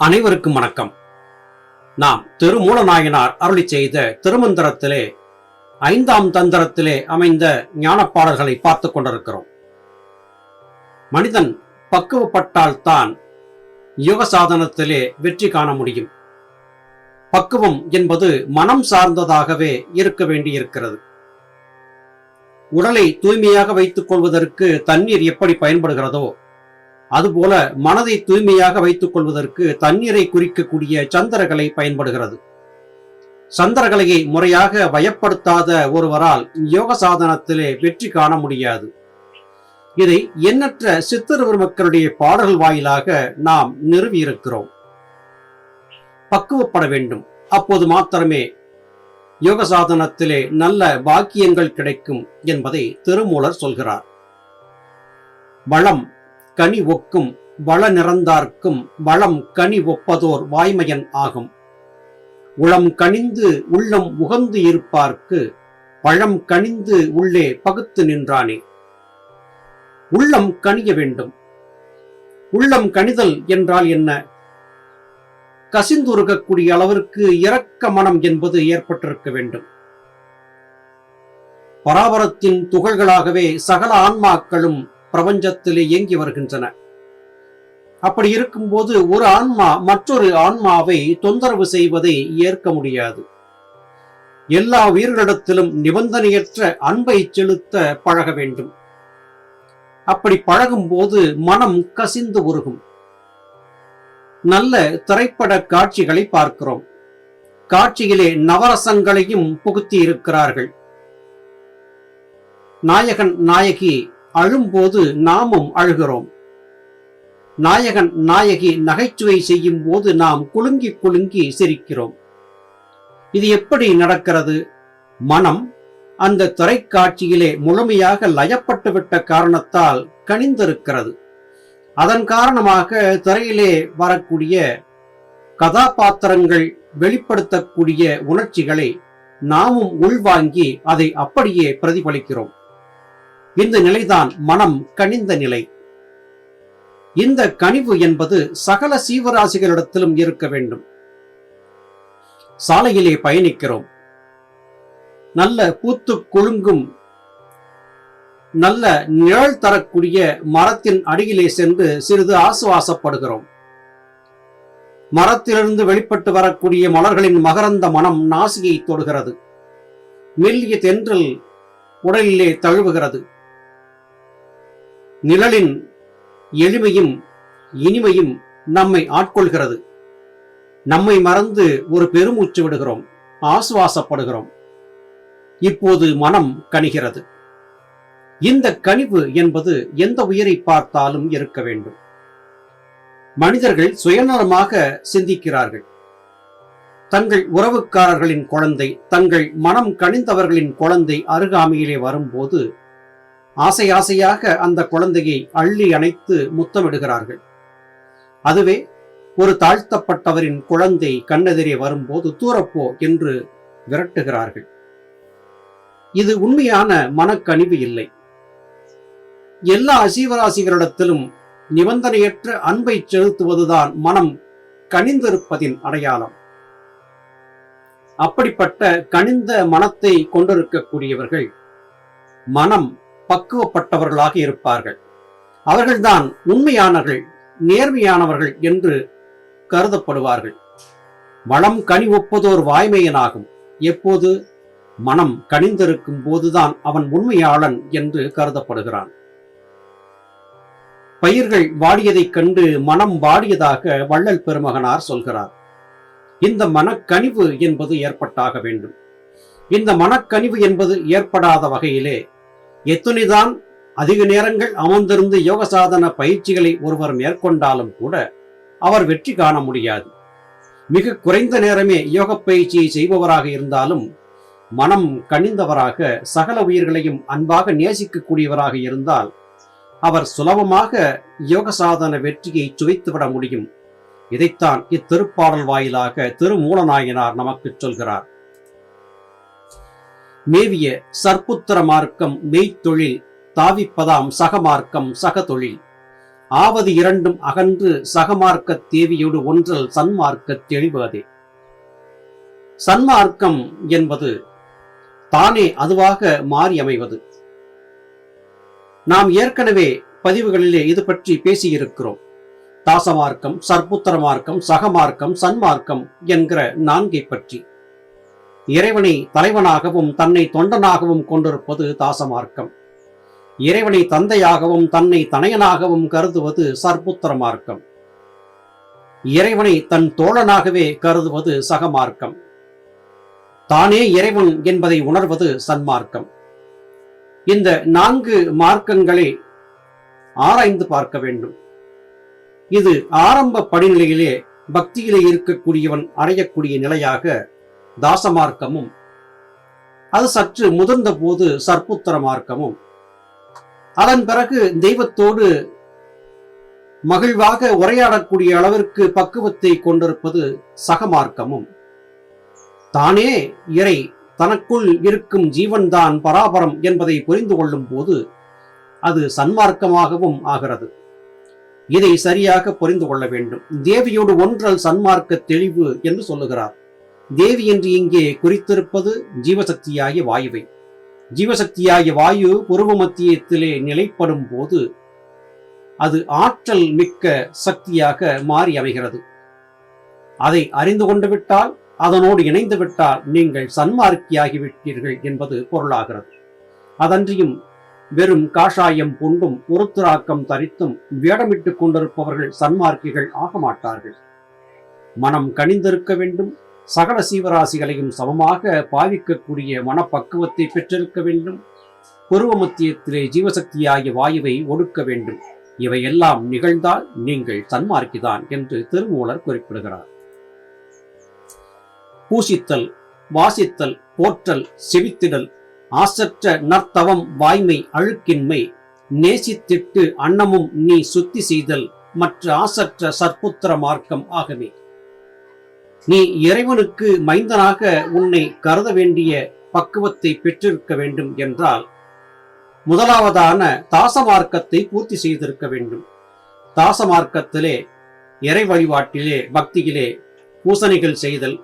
அனைவருக்கும் வணக்கம். நாம் திருமூலநாயனார் அருளி செய்த திருமந்திரத்திலே ஐந்தாம் தந்திரத்திலே அமைந்த ஞானப்பாடல்களை பார்த்து கொண்டிருக்கிறோம். மனிதன் பக்குவப்பட்டால்தான் யோக சாதனத்திலே வெற்றி காண முடியும். பக்குவம் என்பது மனம் சார்ந்ததாகவே இருக்க வேண்டியிருக்கிறது. உடலை தூய்மையாக வைத்துக் கொள்வதற்கு தண்ணீர் எப்படி பயன்படுகிறதோ அதுபோல மனதை தூய்மையாக வைத்துக் கொள்வதற்கு தண்ணீரை குறிக்கக்கூடிய சந்திரகலை பயன்படுகிறது. சந்திரகலையை முறையாக வயப்படுத்தாத ஒருவரால் யோக சாதனத்திலே வெற்றி காண முடியாது. இதை எண்ணற்ற சித்தர் மக்களுடைய பாடல்கள் வாயிலாக நாம் நிறுவியிருக்கிறோம். பக்குவப்பட வேண்டும். அப்போது மாத்திரமே யோக சாதனத்திலே நல்ல பாக்கியங்கள் கிடைக்கும் என்பதை திருமூலர் சொல்கிறார். வளம் கனி ஒக்கும் வள நிறந்தார்க்கும் வளம் கனி ஒப்பதோர் வாய்மையன் ஆகும். உளம் கனிந்து உள்ளம் உகந்து இருப்பார்க்கு பழம் கனிந்து உள்ளே பகுத்து நின்றானே. உள்ளம் கனிய வேண்டும். உள்ளம் கணிதல் என்றால் என்ன? கசிந்துருகக்கூடிய அளவிற்கு இரக்க மனம் என்பது ஏற்பட்டிருக்க வேண்டும். பராபரத்தின் துகள்களாகவே சகல ஆன்மாக்களும் பிரபஞ்சத்தில் இயங்கி வருகின்றன. அப்படி இருக்கும்போது ஒரு ஆன்மா மற்றொரு ஆன்மாவை தொந்தரவு செய்வதை ஏற்க முடியாது. எல்லா உயிர்களிடத்திலும் நிபந்தனையற்ற அன்பை செலுத்த பழக வேண்டும். அப்படி பழகும் போது மனம் கசிந்து உருகும். நல்ல திரைப்பட காட்சிகளை பார்க்கிறோம். காட்சியிலே நவரசங்களையும் புகுத்தி இருக்கிறார்கள். நாயகன் நாயகி அழும்போது நாமும் அழுகிறோம். நாயகன் நாயகி நகைச்சுவை செய்யும் போது நாம் குலுங்கி குலுங்கி சிரிக்கிறோம். இது எப்படி நடக்கிறது? மனம் அந்த திரைக்காட்சியிலே முழுமையாக லயப்பட்டுவிட்ட காரணத்தால் கனிந்திருக்கிறது. அதன் காரணமாக திரையிலே வரக்கூடிய கதாபாத்திரங்கள் வெளிப்படுத்தக்கூடிய உணர்ச்சிகளை நாமும் உள்வாங்கி அதை அப்படியே பிரதிபலிக்கிறோம். இந்த நிலைதான் மனம் கனிந்த நிலை. இந்த கனிவு என்பது சகல சீவராசிகளிடத்திலும் இருக்க வேண்டும். சாலையிலே பயணிக்கிறோம். நல்ல பூத்து குலுங்கும் நல்ல நிழல் தரக்கூடிய மரத்தின் அடியிலே சென்று சிறிது ஆசுவாசப்படுகிறோம். மரத்திலிருந்து வெளிப்பட்டு வரக்கூடிய மலர்களின் மகரந்த மனம் நாசியை தொடுகிறது. மெல்லிய தென்றல் உடலிலே தழுவுகிறது. நிழலின் எளிமையும் இனிமையும் நம்மை ஆட்கொள்கிறது. நம்மை மறந்து ஒரு பெருமூச்சு விடுகிறோம். ஆசுவாசப்படுகிறோம். இப்போது மனம் கணிகிறது இந்த கனிவு என்பது எந்த உயிரை பார்த்தாலும் இருக்க வேண்டும். மனிதர்கள் சுயநலமாக சிந்திக்கிறார்கள். தங்கள் உறவுக்காரர்களின் குழந்தை தங்கள் மனம் கனிந்தவர்களின் குழந்தை அருகாமையிலே வரும்போது ஆசை ஆசையாக அந்த குழந்தையை அள்ளி அணைத்து முத்தமிடுகிறார்கள். அதுவே ஒரு தாழ்த்தப்பட்டவரின் குழந்தை கண்ணெதிரே வரும்போது தூரப்போ என்று விரட்டுகிறார்கள். இது உண்மையான மனக்கனிவு இல்லை. எல்லா அசீவராசிகளிடத்திலும் நிபந்தனையற்ற அன்பை செலுத்துவதுதான் மனம் கனிந்திருப்பதின் அடையாளம். அப்படிப்பட்ட கனிந்த மனத்தை கொண்டிருக்கக்கூடியவர்கள் மனம் பக்குவப்பட்டவர்களாக இருப்பார்கள். அவர்கள்தான் உண்மையானவர்கள் நேர்மையானவர்கள் என்று கருதப்படுவார்கள். வளம் கனி ஒப்பதோர் வாய்மையனாகும். எப்போது? மனம் கனிந்திருக்கும் போதுதான் அவன் உண்மையாளன் என்று கருதப்படுகிறான். பயிர்கள் வாடியதைக் கண்டு மனம் வாடியதாக வள்ளல் பெருமகனார் சொல்கிறார். இந்த மனக்கனிவு என்பது ஏற்பட்டாக வேண்டும். இந்த மனக்கனிவு என்பது ஏற்படாத வகையிலே எத்துணிதான் அதிக நேரங்கள் அமர்ந்திருந்து யோக சாதன பயிற்சிகளை ஒருவர் மேற்கொண்டாலும் கூட அவர் வெற்றி காண முடியாது. மிக குறைந்த நேரமே யோக பயிற்சியை செய்பவராக இருந்தாலும் மனம் கனிந்தவராக சகல உயிர்களையும் அன்பாக நேசிக்கக்கூடியவராக இருந்தால் அவர் சுலபமாக யோக சாதன வெற்றியை சுவைத்துவிட முடியும். இதைத்தான் இத்திருப்பாடல் வாயிலாக திருமூலநாயனார் நமக்கு சொல்கிறார். மேவிய சர்ப்புத்திர மார்க்கம் மெய்த்தொழில் தாவிப்பதாம் சகமார்க்கம் சகதொழில் ஆவது இரண்டும் அகன்று சகமார்க்கத் தேவியோடு ஒன்றல் சன்மார்க்கத் தெளிவதே. சன்மார்க்கம் என்பது தானே அதுவாக மாறி அமைவது நாம் ஏற்கனவே பதிவுகளிலே இது பற்றி பேசியிருக்கிறோம். தாசமார்க்கம் சர்ப்புத்திர மார்க்கம் சகமார்க்கம் சன்மார்க்கம் என்கிற நான்கை பற்றி. இறைவனை தலைவனாகவும் தன்னை தொண்டனாகவும் கொண்டிருப்பது தாசமார்க்கம். இறைவனை தந்தையாகவும் தன்னை தனையனாகவும் கருதுவது சர்ப்புத்திர மார்க்கம் இறைவனை தன் தோழனாகவே கருதுவது சகமார்க்கம். தானே இறைவன் என்பதை உணர்வது சன்மார்க்கம். இந்த நான்கு மார்க்கங்களை ஆராய்ந்து பார்க்க வேண்டும். இது ஆரம்ப படிநிலையிலே பக்தியிலே இருக்கக்கூடியவன் அடையக்கூடிய நிலையாக தாசமார்க்கமும். அது சற்று முதிர்ந்த போது சர்ப்புத்திர மார்க்கமும் அதன் பிறகு தெய்வத்தோடு மகிழ்வாக உரையாடக்கூடிய அளவிற்கு பக்குவத்தை கொண்டிருப்பது சகமார்க்கமும். தானே இறை தனக்குள் இருக்கும் ஜீவன்தான் பராபரம் என்பதை புரிந்து கொள்ளும் போது அது சன்மார்க்கமாகவும் ஆகிறது. இதை சரியாக புரிந்து கொள்ள வேண்டும். தேவியோடு ஒன்றல் சன்மார்க்க தெளிவு என்று சொல்லுகிறார். தேவி என்று இங்கே குறித்திருப்பது ஜீவசக்தியாகிய வாயுவை. ஜீவசக்தியாகிய வாயு புருவ மத்தியத்திலே நிலைப்படும் போது அது ஆற்றல் மிக்க சக்தியாக மாறி அமைகிறது. அதை அறிந்து கொண்டு விட்டால் அதனோடு இணைந்து விட்டால் நீங்கள் சன்மார்க்கியாகிவிட்டீர்கள் என்பது பொருளாகிறது. அதன்றியும் வெறும் காஷாயம் கொண்டும் உருத்திராக்கம் தரித்தும் வேடமிட்டுக் கொண்டிருப்பவர்கள் சன்மார்க்கிகள் ஆக மாட்டார்கள் மனம் கனிந்திருக்க வேண்டும் சகல சீவராசிகளையும் சமமாக பாவிக்கக்கூடிய மனப்பக்குவத்தை பெற்றிருக்க வேண்டும். பருவ மத்தியத்திலே ஜீவசக்தியாகிய வாயுவை ஒடுக்க வேண்டும். இவையெல்லாம் நிகழ்ந்தால் நீங்கள் சன்மார்க்கிதான் என்று திருமூலர் குறிப்பிடுகிறார். பூசித்தல் வாசித்தல் போற்றல் செவித்திடல் ஆசற்ற நர்த்தவம் வாய்மை அழுக்கின்மை நேசித்திட்டு அன்னமும் நீ சுத்தி செய்தல் மற்ற ஆசற்ற சற்புத்திர மார்க்கம் ஆகவே. நீ இறைவனுக்கு மைந்தனாக உன்னை கருத வேண்டிய பக்குவத்தை பெற்றிருக்க வேண்டும் என்றால் முதலாவதான தாசமார்க்கத்தை பூர்த்தி செய்திருக்க வேண்டும். தாசமார்க்கத்திலே இறை வழிபாட்டிலே பக்தியிலே பூசணைகள் செய்தல்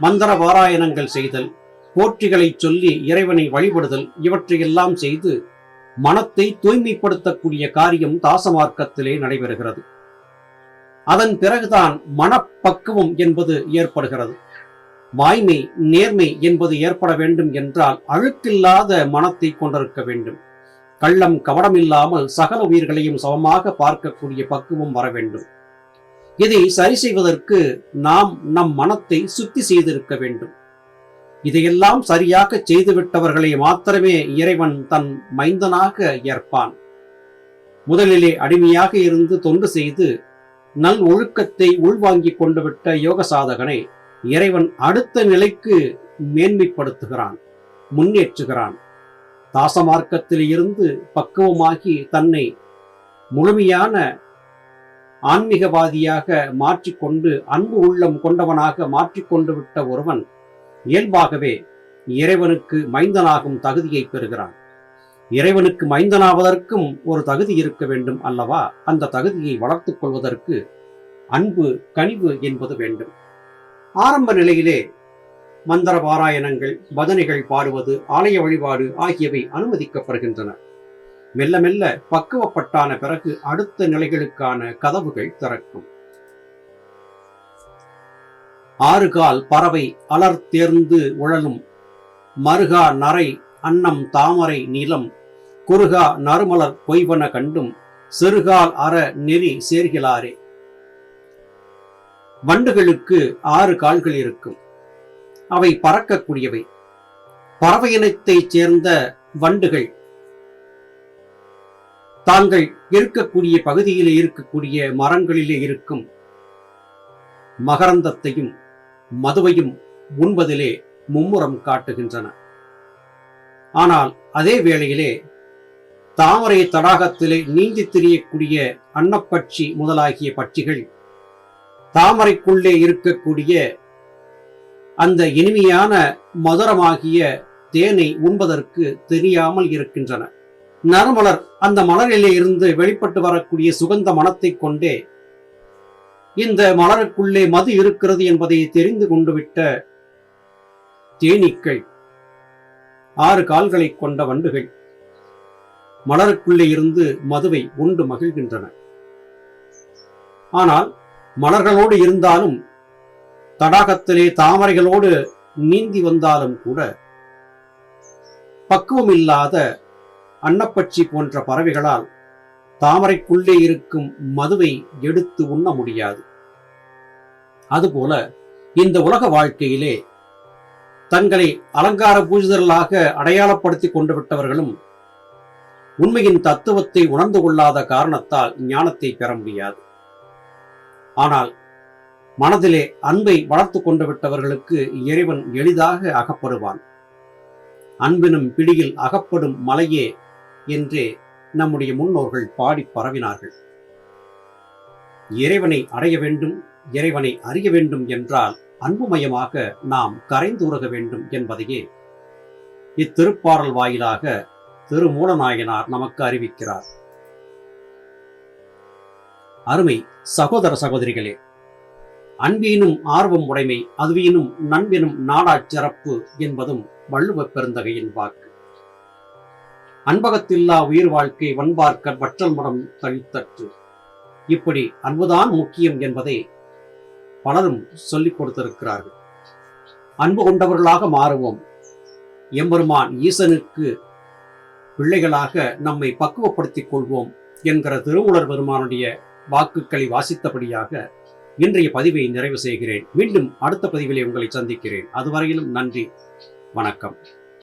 மந்திர பாராயணங்கள் செய்தல் போற்றிகளை சொல்லி இறைவனை வழிபடுதல் இவற்றையெல்லாம் செய்து மனத்தை தூய்மைப்படுத்தக்கூடிய காரியம் தாசமார்க்கத்திலே நடைபெறுகிறது. அதன் பிறகுதான் மனப்பக்குவம் என்பது ஏற்படுகிறது. வாய்மை நேர்மை என்பது ஏற்பட வேண்டும் என்றால் அழுக்கில்லாத மனத்தை கொண்டிருக்க வேண்டும். கள்ளம் கவடமில்லாமல் சகல உயிர்களையும் சமமாக பார்க்கக்கூடிய பக்குவம் வர வேண்டும். இதை சரி செய்வதற்கு நாம் நம் மனத்தை சுத்தி செய்திருக்க வேண்டும். இதையெல்லாம் சரியாக செய்துவிட்டவர்களை மாத்திரமே இறைவன் தன் மைந்தனாக ஏற்பான். முதலிலே அடிமையாக இருந்து தொண்டு செய்து நல் ஒழுக்கத்தை உள்வாங்கிக் கொண்டுவிட்ட யோக சாதகனை இறைவன் அடுத்த நிலைக்கு மேன்மைப்படுத்துகிறான் முன்னேற்றுகிறான். தாசமார்க்கத்தில் இருந்து பக்குவமாகி தன்னை முழுமையான ஆன்மீகவாதியாக மாற்றிக்கொண்டு அன்பு உள்ளம் கொண்டவனாக மாற்றிக்கொண்டு விட்ட ஒருவன் இயல்பாகவே இறைவனுக்கு மைந்தனாகும் தகுதியை பெறுகிறான். இறைவனுக்கு மைந்தனாவதற்கும் ஒரு தகுதி இருக்க வேண்டும் அல்லவா? அந்த தகுதியை வளர்த்துக் கொள்வதற்கு அன்பு கனிவு என்பது வேண்டும். ஆரம்ப நிலையிலே மந்திர பாராயணங்கள் பஜனைகள் பாடுவது ஆலய வழிபாடு ஆகியவை அனுமதிக்கப்படுகின்றன. மெல்ல மெல்ல பக்குவப்பட்டான பிறகு அடுத்த நிலைகளுக்கான கதவுகள் திறக்கும். ஆறுகால் பறவை அலர் தேர்ந்து உழலும் மருகா நரை அன்னம் தாமரை நீலம் குறுகா நறுமலர் பொய்வன கண்டும் சிறுகால் அற நெறி சேர்கிலாரே வண்டுகளுக்கு ஆறு கால்கள் இருக்கும். அவை பறக்கக்கூடியவை. பறவை இனத்தைச் சேர்ந்த வண்டுகள். தாங்கள் இருக்கக்கூடிய பகுதியிலே இருக்கக்கூடிய மரங்களிலே இருக்கும். மகரந்தத்தையும் மதுவையும் உண்பதிலே மும்முரம் காட்டுகின்றன. ஆனால் அதே வேளையிலே தாமரை தடாகத்திலே நீந்தி திரியக்கூடிய அன்னப்பட்சி முதலாகிய பட்சிகள். தாமரைக்குள்ளே இருக்கக்கூடிய அந்த இனிமையான மதுரமாகிய தேனை உண்பதற்கு தெரியாமல் இருக்கின்றன. நறுமலர் அந்த மலரிலே இருந்து வெளிப்பட்டு வரக்கூடிய சுகந்த மனத்தை கொண்டே இந்த மலருக்குள்ளே மது இருக்கிறது என்பதை தெரிந்து கொண்டுவிட்ட தேனீக்கள் ஆறு கால்களை கொண்ட வண்டுகள். மலருக்குள்ளே இருந்து மதுவை உண்டு மகிழ்கின்றன. ஆனால் மலர்களோடு இருந்தாலும் தடாகத்திலே தாமரைகளோடு நீந்தி வந்தாலும் கூட பக்குவம் இல்லாத அன்னப்பட்சி போன்ற பறவைகளால் தாமரைக்குள்ளே இருக்கும் மதுவை எடுத்து உண்ண முடியாது. அதுபோல இந்த உலக வாழ்க்கையிலே தங்களை அலங்கார பூஜிதர்களாக அடையாளப்படுத்தி கொண்டு விட்டவர்களும் உண்மையின் தத்துவத்தை உணர்ந்து கொள்ளாத காரணத்தால் ஞானத்தை பெற முடியாது. ஆனால் மனதிலே அன்பை வளர்த்து கொண்டு விட்டவர்களுக்கு இறைவன் எளிதாக அகப்படுவான். அன்பினும் பிடியில் அகப்படும் மலையே என்றே நம்முடைய முன்னோர்கள் பாடி பரவினார்கள். இறைவனை அடைய வேண்டும் இறைவனை அறிய வேண்டும் என்றால் அன்புமயமாக நாம் கரைந்துருக வேண்டும் என்பதையே இத்திருப்பாடல் வாயிலாக திருமூலநாயனார் நமக்கு அறிவிக்கிறார். அருமை சகோதர சகோதரிகளே அன்பினும் ஆர்வம் உடைமை அதுவீனும் நண்பினும் நாடாச்சிறப்பு என்பதும் வள்ளுவ பெருந்தகையின் வாக்கு. அன்பகத்தில்லா உயிர் வாழ்க்கை வன்பார்க்க வற்றல் மடம் தழித்தற்று. இப்படி அன்புதான் முக்கியம் என்பதை பலரும் சொல்லிக் கொடுத்திருக்கிறார்கள். அன்பு கொண்டவர்களாக மாறுவோம். எம்பெருமான் ஈசனுக்கு பிள்ளைகளாக நம்மை பக்குவப்படுத்திக் கொள்வோம் என்கிற திருமூலர் பெருமானுடைய வாக்குகளை வாசித்தபடியாக இன்றைய பதிவை நிறைவு செய்கிறேன். மீண்டும் அடுத்த பதிவிலே உங்களை சந்திக்கிறேன். அதுவரையிலும் நன்றி. வணக்கம்.